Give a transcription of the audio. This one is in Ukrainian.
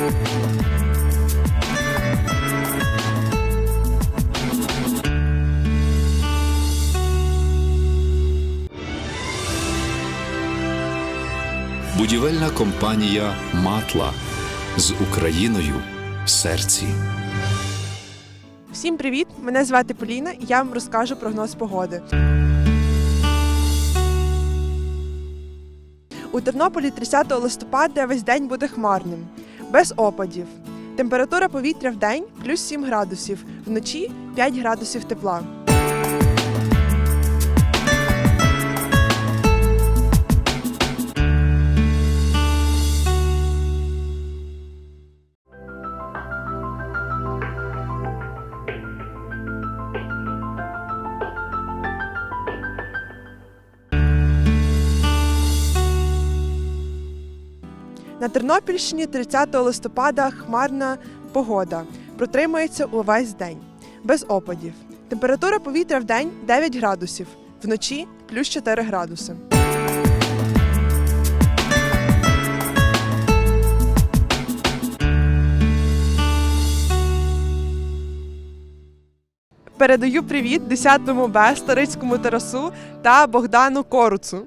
Будівельна компанія Матла з Україною в серці. Всім привіт! Мене звати Поліна, і я вам розкажу прогноз погоди. У Тернополі 30 листопада весь день буде хмарним, без опадів. Температура повітря в день плюс 7 градусів, вночі 5 градусів тепла. На Тернопільщині 30 листопада хмарна погода протримується увесь день, без опадів. Температура повітря в день 9 градусів, вночі плюс 4 градуси. Передаю привіт 10-му Б Старицькому Тарасу та Богдану Коруцу